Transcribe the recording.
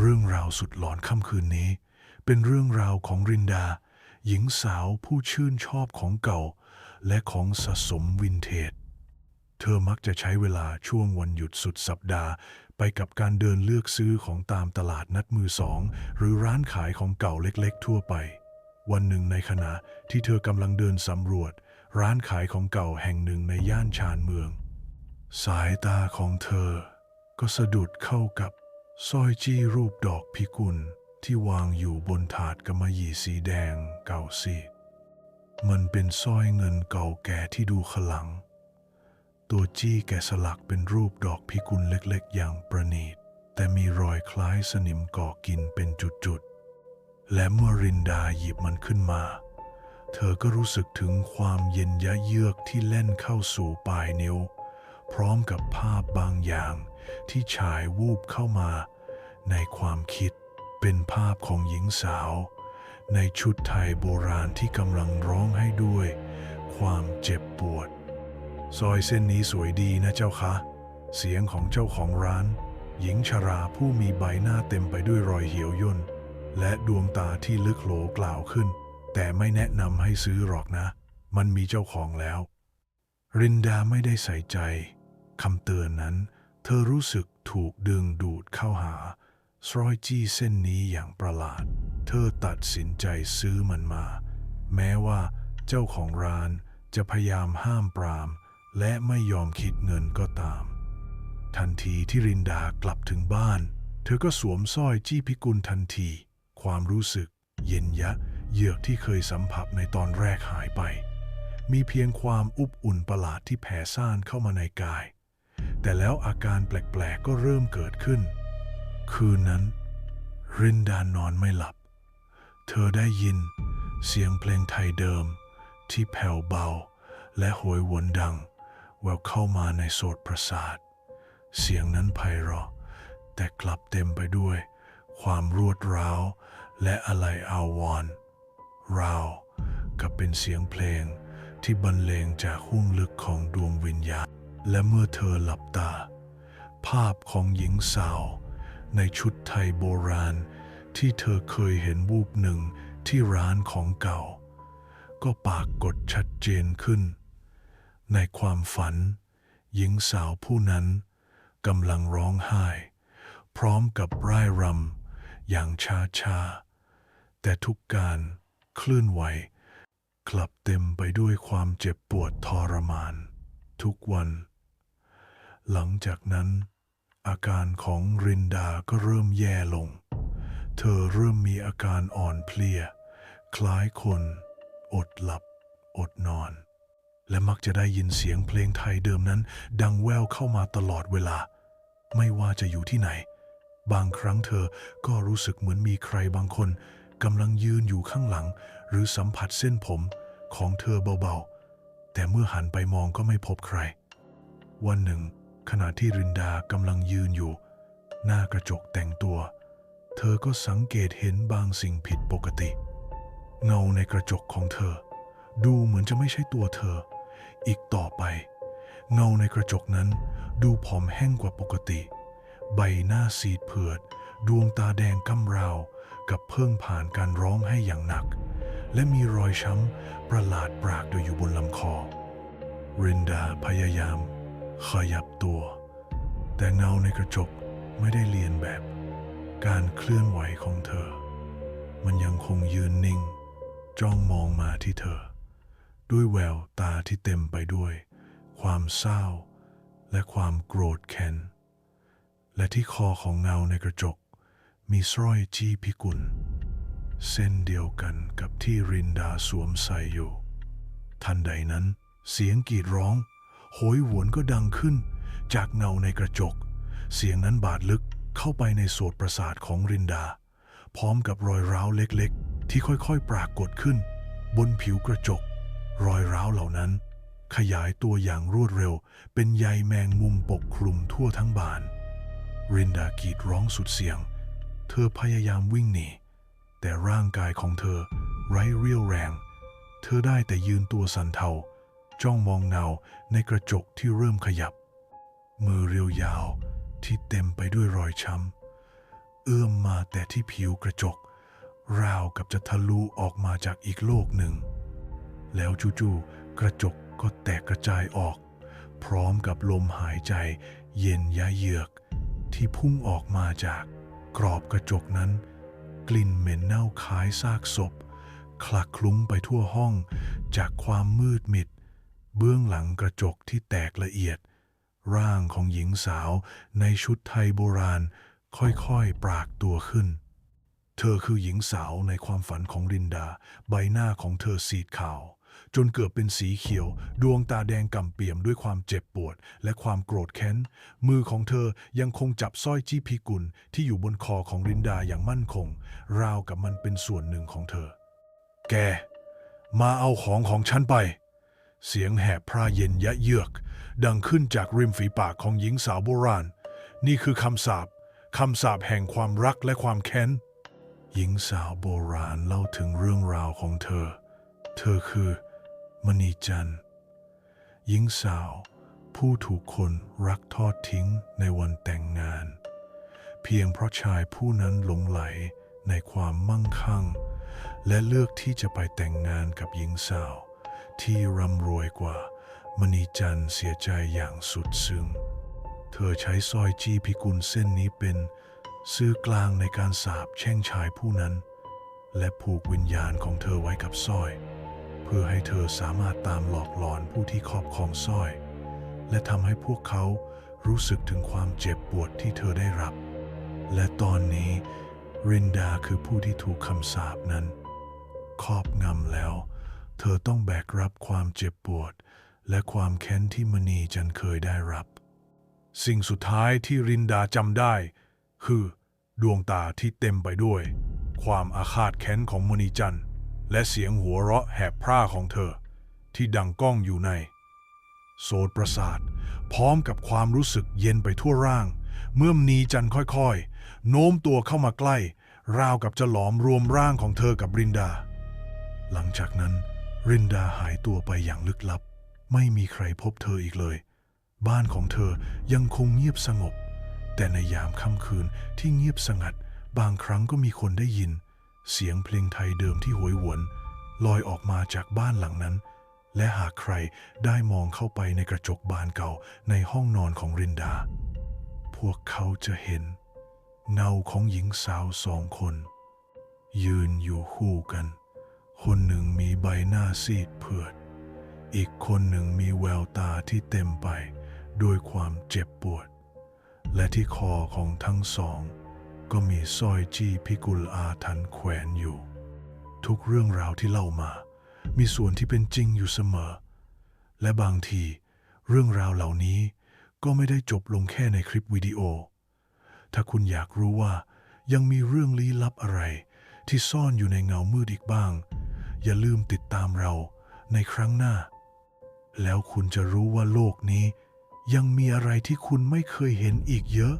เรื่องราวสุดหลอนค่ำคืนนี้ เป็นเรื่องราวของรินดา หญิงสาวผู้ชื่นชอบของเก่า และของสะสมวินเทจ เธอมักจะใช้เวลาช่วงวันหยุดสุดสัปดาห์ ไปกับการเดินเลือกซื้อของตามตลาดนัดมือสอง หรือร้านขายของเก่าเล็กๆทั่วไป วันหนึ่งในขณะที่เธอกำลังเดินสำรวจ ร้านขายของเก่าแห่งหนึ่งในย่านชานเมือง สายตาของเธอก็สะดุดเข้ากับ สร้อยจี้รูปดอกพิกุลที่วางอยู่บนถาดกำมะหยี่สีแดงเก่าซีดมันเป็นสร้อยเงินเก่าแก่ที่ดูขลัง ตัวจี้แกะสลักเป็นรูปดอกพิกุลเล็กๆ อย่างประณีต แต่มีรอยคล้ายสนิมก่อกินเป็นจุดๆ และเมื่อรินดาหยิบมันขึ้นมา เธอก็รู้สึกถึงความเย็นยะเยือกที่เล่นเข้าสู่ปลายนิ้ว พร้อมกับภาพบางอย่าง ที่ฉายวูบเข้ามา ในความคิดเป็นภาพของหญิงสาว ในชุดไทยโบราณที่กำลังร้องให้ด้วย ความเจ็บปวด ซอยเส้นนี้สวยดีนะเจ้าคะ เสียงของเจ้าของร้าน หญิงชราผู้มีใบหน้าเต็มไปด้วยรอยเหี่ยวย่น และดวงตาที่ลึกโหลกล่าวขึ้น แต่ไม่แนะนำให้ซื้อหรอกนะ มันมีเจ้าของแล้ว รินดาไม่ได้ใส่ใจคำเตือนนั้น เธอรู้สึกถูกดึงดูดเข้าหาสร้อยจี้เส้นนี้อย่างประหลาด เธอตัดสินใจซื้อมันมา แม้ว่าเจ้าของร้านจะพยายามห้ามปราม และไม่ยอมคิดเงินก็ตาม ทันทีที่รินดากลับถึงบ้าน เธอก็สวมสร้อยจี้พิกุลทันที ความรู้สึก เย็นยะ เยือกที่เคยสัมผัสในตอนแรกหายไป มีเพียงความอุบอุ่นประหลาดที่แผ่ซ่านเข้ามาในกาย แต่แล้วอาการแปลกๆก็เริ่มเกิดขึ้น คืนนั้น รินดานอนไม่หลับ เธอได้ยิน เสียงเพลงไทยเดิม ที่แผ่วเบา และโหยหวนดัง แววเข้ามาในโสตประสาท เสียงนั้นไพเราะ แต่กลับเต็มไปด้วย ความรวดร้าว และอะไรอาวรณ์ราวกับเป็นเสียงเพลงที่บรรเลงจากห้วงลึกของดวงวิญญาณ และเมื่อเธอหลับตา ภาพของหญิงสาว ในชุดไทยโบราณ ที่เธอเคยเห็นวูบหนึ่งที่ร้านของเก่า ก็ปากกฏชัดเจนขึ้น ในความฝัน หญิงสาวผู้นั้นกำลังร้องไห้ พร้อมกับร่ายรำอย่างช้าช้าแต่ทุกการเคลื่อนไหว กลับเต็มไปด้วยความเจ็บปวดทรมาน ทุกวัน หลังจากนั้น อาการของรินดาก็เริ่มแย่ลง เธอเริ่มมีอาการอ่อนเพลีย คล้ายคน อดหลับ อดนอน และมักจะได้ยินเสียงเพลงไทยเดิมนั้น ดังแว่วเข้ามาตลอดเวลา ไม่ว่าจะอยู่ที่ไหน บางครั้งเธอก็รู้สึกเหมือนมีใครบางคนกำลังยืนอยู่ข้างหลัง หรือสัมผัสเส้นผมของเธอเบาๆ แต่เมื่อหันไปมองก็ไม่พบใคร วันหนึ่ง ขณะที่รินดากำลังยืนอยู่ หน้ากระจกแต่งตัว เธอก็สังเกตเห็นบางสิ่งผิดปกติ เงาในกระจกของเธอ ดูเหมือนจะไม่ใช่ตัวเธอ อีกต่อไป เงาในกระจกนั้น ดูผอมแห้งกว่าปกติ ใบหน้าซีดเผือด ดวงตาแดงก้ำราว กับเพิ่งผ่านการร้องให้อย่างหนัก และมีรอยช้ำประหลาดปรากโดยอยู่บนลำคอรินดาพยายาม ขยับตัว แต่เงาในกระจกไม่ได้เลียนแบบ การเคลื่อนไหวของเธอ มันยังคงยืนนิ่ง จ้องมองมาที่เธอ ด้วยแววตาที่เต็มไปด้วย ความเศร้า และความโกรธแค้นและที่คอของเงาในกระจก มีสร้อยจี้พิกุล เส้นเดียวกันกับที่รินดาสวมใส่อยู่ ทันใดนั้นเสียงกรีดร้อง โหยหวนก็ดังขึ้น จากเงาในกระจก เสียงนั้นบาดลึกเข้าไปในโสตประสาทของรินดา พร้อมกับรอยร้าวเล็กๆ ที่ค่อยๆ ปรากฏขึ้น บนผิวกระจก รอยร้าวเหล่านั้น ขยายตัวอย่างรวดเร็ว เป็นใยแมงมุมปกคลุมทั่วทั้งบาน รินดากรีดร้องสุดเสียง เธอพยายามวิ่งหนีแต่ร่างกายของเธอไร้เรี่ยวแรง เธอได้แต่ยืนตัวสันเทา จ้องมองเงาในกระจกที่เริ่มขยับ มือเรียวยาวที่เต็มไปด้วยรอยช้ำเอื้อมมาแต่ที่ผิวกระจก ราวกับจะทะลุออกมาจากอีกโลกหนึ่ง แล้วจู่ๆกระจกก็แตกกระจายออก พร้อมกับลมหายใจเย็นยะเยือก ที่พุ่งออกมาจากกรอบกระจกนั้น กลิ่นเหม็นเน่าคล้ายซากศพคลักคลุ้งไปทั่วห้องจากความมืดมิด เบื้องหลังกระจกที่แตกละเอียด ร่างของหญิงสาวในชุดไทยโบราณค่อยๆ ปรากตัวขึ้น เธอคือหญิงสาวในความฝันของรินดา ใบหน้าของเธอสีดขาว จนเกือบเป็นสีเขียว ดวงตาแดงก่ำเปี่ยมด้วยความเจ็บปวด และความโกรธแค้น มือของเธอยังคงจับสร้อยจี้พิกุลที่อยู่บนคอของรินดาอย่างมั่นคง ราวกับมันเป็นส่วนหนึ่งของเธอ แก มาเอาของของฉันไป เสียงแหบพร่าเย็นยะเยือก ดังขึ้นจากริมฝีปากของหญิงสาวโบราณ นี่คือคำสาปคำสาปแห่งความรักและความแค้น หญิงสาวโบราณเล่าถึงเรื่องราวของเธอ เธอคือมณีจันทร์ หญิงสาว ผู้ถูกคนรักทอดทิ้งในวันแต่งงาน เพียงเพราะชายผู้นั้นหลงไหลในความมั่งคั่ง และเลือกที่จะไปแต่งงานกับหญิงสาว ที่ร่ำรวยกว่า มณีจันเสียใจอย่างสุดซึ้ง เธอใช้สร้อยจี้พิกุลเส้นนี้เป็นสื่อกลางในการสาบแช่งชายผู้นั้น และผูกวิญญาณของเธอไว้กับสร้อย เพื่อให้เธอสามารถตามหลอกหลอนผู้ที่ครอบครองสร้อย และทำให้พวกเขารู้สึกถึงความเจ็บปวดที่เธอได้รับ และตอนนี้รินดาคือผู้ที่ถูกคำสาปนั้น ครอบงำแล้ว เธอต้องแบกรับความเจ็บปวด และความแค้นที่มณีจันเคยได้รับ สิ่งสุดท้ายที่รินดาจำได้ คือ ดวงตาที่เต็มไปด้วย ความอาฆาตแค้นของมณีจันและเสียงหัวเราะแหบพร่าของเธอ ที่ดังก้องอยู่ใน โสตประสาท พร้อมกับความรู้สึกเย็นไปทั่วร่าง เมื่อมณีจันค่อยๆ โน้มตัวเข้ามาใกล้ ราวกับจะหลอมรวมร่างของเธอกับรินดา หลังจากนั้น รินดาหายตัวไปอย่างลึกลับ ไม่มีใครพบเธออีกเลย บ้านของเธอยังคงเงียบสงบ แต่ในยามค่ำคืนที่เงียบสงัด บางครั้งก็มีคนได้ยิน เสียงเพลงไทยเดิมที่โหยหวนลอยออกมาจากบ้านหลังนั้น และหากใครได้มองเข้าไปในกระจกบานเก่าในห้องนอนของรินดา พวกเขาจะเห็น เงาของหญิงสาวสองคน ยืนอยู่คู่กัน คนหนึ่งมีใบหน้าซีดเผือด อีกคนหนึ่งมีแววตาที่เต็มไปด้วยความเจ็บปวด และที่คอของทั้งสอง ก็มีสร้อยจี้พิกุลอาถรรพ์แขวนอยู่ ทุกเรื่องราวที่เล่ามา มีส่วนที่เป็นจริงอยู่เสมอ และบางที เรื่องราวเหล่านี้ก็ไม่ได้จบลงแค่ในคลิปวิดีโอ ถ้าคุณอยากรู้ว่ายังมีเรื่องลี้ลับอะไรที่ซ่อนอยู่ในเงามืดอีกบ้าง อย่าลืมติดตามเราในครั้งหน้า แล้วคุณจะรู้ว่าโลกนี้ยังมีอะไรที่คุณไม่เคยเห็นอีกเยอะ